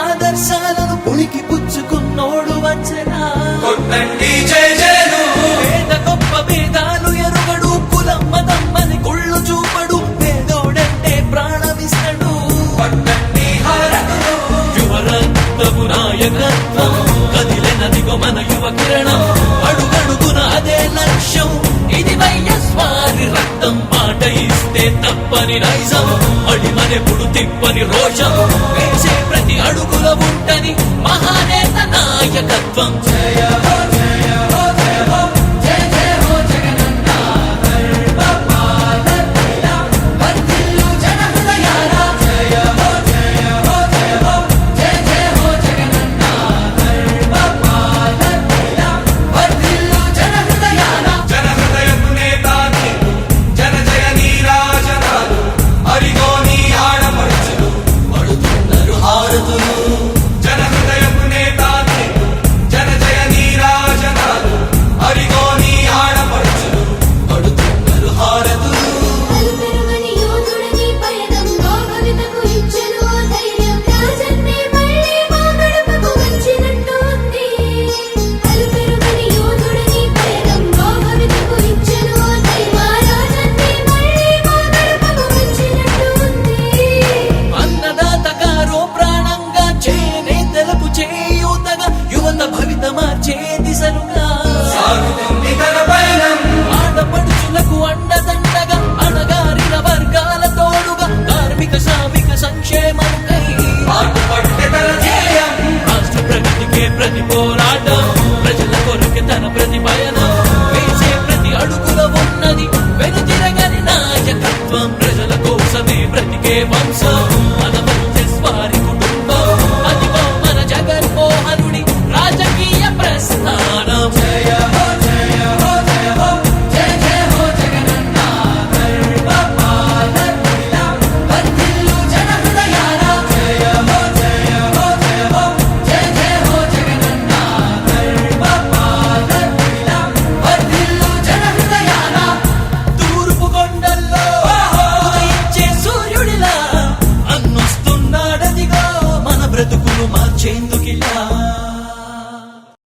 ఆదర్శాలను పుణికి పుచ్చుకున్నోడు వచ్చనా పేద గొప్ప భేదాలు ఎరుగడు కులం మతమ్మని కుళ్ళు చూపడు పేదోడంటే ప్రాణమిస్తడు. యువరక్తము నాయకత్వం కదిలినదిగో మన యువ కిరణం అడుగడుగున అదే లక్ష్యం ఇది వైఎస్వారి రక్తం మాట ఇస్తే తప్పని నైజం అడిమనెప్పుడు తిప్పని రోషం? వేసే ప్రతి అడుగుల ఉంటని మహానేత నాయకత్వం. జయ వంశం